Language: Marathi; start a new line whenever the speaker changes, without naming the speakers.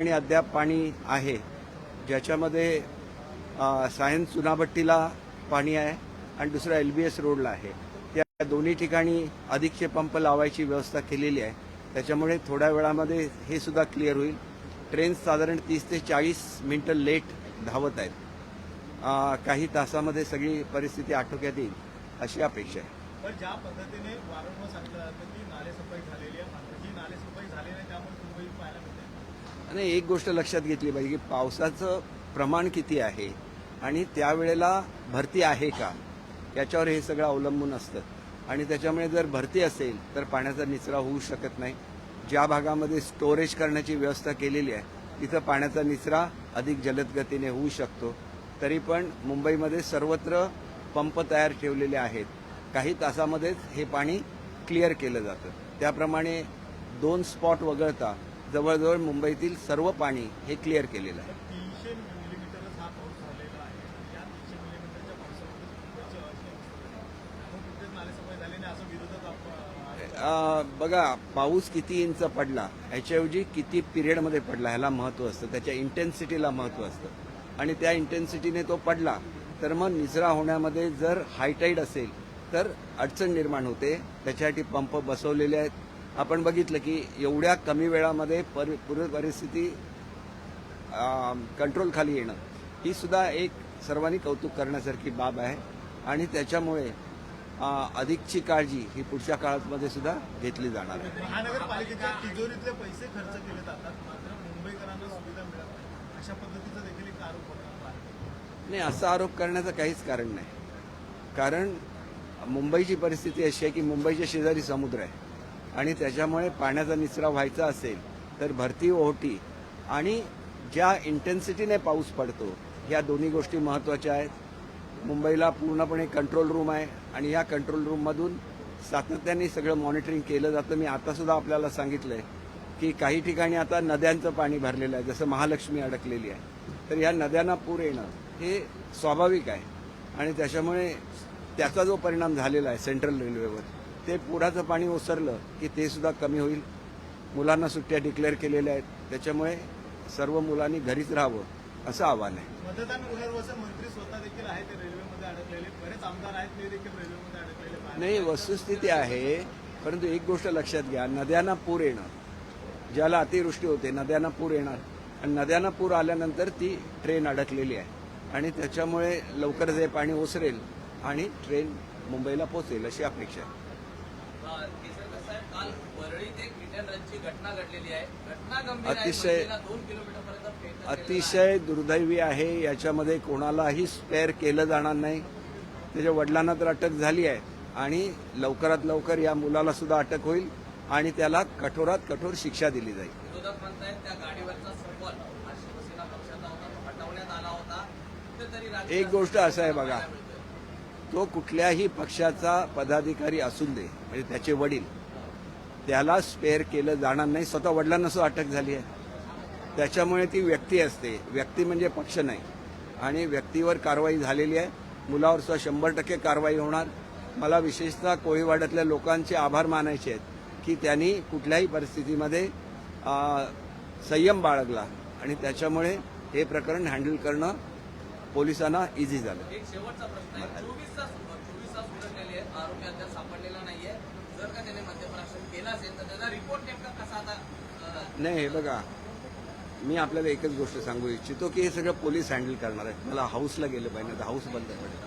आणि अद्याप पाणी आहे. ज्याच्यामध्ये सायन्स चुनाभट्टीला पाणी आहे आणि दुसरा एल बी एस रोडला आहे. त्या दोन्ही ठिकाणी अधिकचे पंप लावायची व्यवस्था केलेली आहे. त्याच्यामुळे थोड्या वेळामध्ये हे सुद्धा क्लिअर होईल. ट्रेन साधारण तीस ते चाळीस मिनटं लेट धावत आहेत. काही तासामध्ये सगळी परिस्थिती आटोक्यात येईल अशी अपेक्षा आहे.
पण ज्या पद्धतीने वारंवार सांगितलं जातं की नालेसफाई झालेली आहे ही नालेसफाई झाली नाही त्यामुळे पाहायला मिळते.
आणि एक गोष्ट लक्षात घेतली पाहिजे की पावसाचं प्रमाण किती आहे आणि त्यावेळेला भरती आहे का? याच्यावर हे सगळं अवलंबून असतं. आणि त्याच्यामुळे जर भरती असेल तर पाण्याचा निचरा होऊ शकत नाही. ज्या भागामध्ये स्टोरेज करण्याची व्यवस्था केलेली आहे तिथं पाण्याचा निचरा अधिक जलद गतीने होऊ शकतो. तरी पण मुंबईमध्ये सर्वत्र पंप तयार ठेवलेले आहेत. काही तासामध्येच हे पाणी क्लिअर केलं जातं. त्याप्रमाणे दोन स्पॉट वगळता जवळजवळ मुंबईतील सर्व पाणी हे क्लिअर केलेलं आहे. बघा पाऊस किती इंच पडला ह्याच्याऐवजी किती पिरियडमध्ये पडला ह्याला महत्त्व असतं. त्याच्या इंटेन्सिटीला महत्त्व असतं. आणि त्या इंटेन्सिटीने तो पडला तर मग निचरा होण्यामध्ये जर हायटाईड असेल तर अडचण निर्माण होते. त्याच्यासाठी पंप बसवलेले आहेत. आपण बघितलं की एवढ्या कमी वेळामध्ये पर पूर्ण परिस्थिती कंट्रोल खाली येणं ही सुद्धा एक सर्वांनी कौतुक करण्यासारखी बाब आहे. आणि त्याच्यामुळे अधिकची काळजी ही पुढच्या काळामध्ये सुद्धा घेतली जाणार आहे.
महानगरपालिकेच्या तिजोरीतले पैसे खर्च केले जातात मात्र मुंबईकरांना सुविधा मिळत अशा पद्धतीचा देखील एक आरोप
नाही असा आरोप करण्याचं काहीच कारण नाही. कारण मुंबईची परिस्थिती अशी आहे की मुंबईच्या शेजारी समुद्र आहे. आणि त्याच्यामुळे पाण्याचा निचरा व्हायचा असेल तर भरती ओहोटी आणि ज्या इंटेन्सिटीने पाऊस पडतो ह्या दोन्ही गोष्टी महत्त्वाच्या आहेत. मुंबईला पूर्णपणे कंट्रोल रूम आहे आणि या कंट्रोल रूममधून सातत्याने सगळं मॉनिटरिंग केलं जातं. मी आतासुद्धा आपल्याला सांगितलंय की काही ठिकाणी आता नद्यांचं पाणी भरलेलं आहे. जसं महालक्ष्मी अडकलेली आहे. तर या नद्यांना पूर येणं हे स्वाभाविक आहे. आणि त्याच्यामुळे त्याचा जो परिणाम झालेला आहे सेंट्रल रेल्वेवर ते पुराचं पाणी ओसरलं की ते सुद्धा कमी होईल. मुलांना सुट्ट्या डिक्लेअर केलेल्या आहेत. त्याच्यामुळे सर्व मुलांनी घरीच राहावं असं आव्हान आहे.
मतदान पुनर्वसन मंत्री स्वतः देखील आहेत रेल्वेमध्ये अडकलेले. बरेच आमदार आहेत ते देखील रेल्वेमध्ये अडकलेले. पाहायला
नाही वस्तुस्थिती आहे. परंतु एक गोष्ट लक्षात घ्या. नद्यांना पूर येणं ज्याला अतिवृष्टी होते नद्यांना पूर येणार. आणि नद्यांना पूर आल्यानंतर ती ट्रेन अडकलेली आहे. आणि त्याच्यामुळे लवकर जे पाणी ओसरेल आणि ट्रेन मुंबईला पोहोचेल अशी अपेक्षा आहे. अतिशय-. अतिशय दुर्दैवी आहे याच्यामध्ये कोणालाही स्पेअर केलं जाणार नाही. त्याच्या वडिलांना तर अटक झाली आहे. आणि लवकरात लवकर या मुलाला सुद्धा अटक होईल आणि त्याला कठोरात कठोर शिक्षा दिली जाईल. एक गोष्ट असं आहे बघा. तो कुठल्याही पक्षाचा पदाधिकारी असून दे म्हणजे त्याचे वडील त्याला स्पेअर केलं जाणार नाही. स्वतः वडिलांना सुद्धा अटक झाली आहे. त्याच्यामुळे ती व्यक्ती असते. व्यक्ती म्हणजे पक्ष नाही. आणि व्यक्तीवर कारवाई झालेली आहे. मुलावर सुद्धा शंभर टक्के कारवाई होणार. मला विशेषतः कोळीवाड्यातल्या लोकांचे आभार मानायचे आहेत की त्यांनी कुठल्याही परिस्थितीमध्ये संयम बाळगला. आणि त्याच्यामुळे हे प्रकरण हँडल करणं पोलिसांना इझी झालं.
एक शेवटचा प्रश्न आहे. चोवीस तास चोवीस तास उलटलेले आहेत आरोपी अद्याप सापडलेला नाहीये. जर का त्याने मद्यप्राशन केलं असेल तर त्याचा रिपोर्ट नेमका कसा आता अं,
नाही हे बघा. मी आपल्याला एकच गोष्ट सांगू इच्छितो की हे सगळं पोलीस हँडल करणार आहेत. मला हाऊसला गेलं पाहिजे हाऊस बंद पडेल.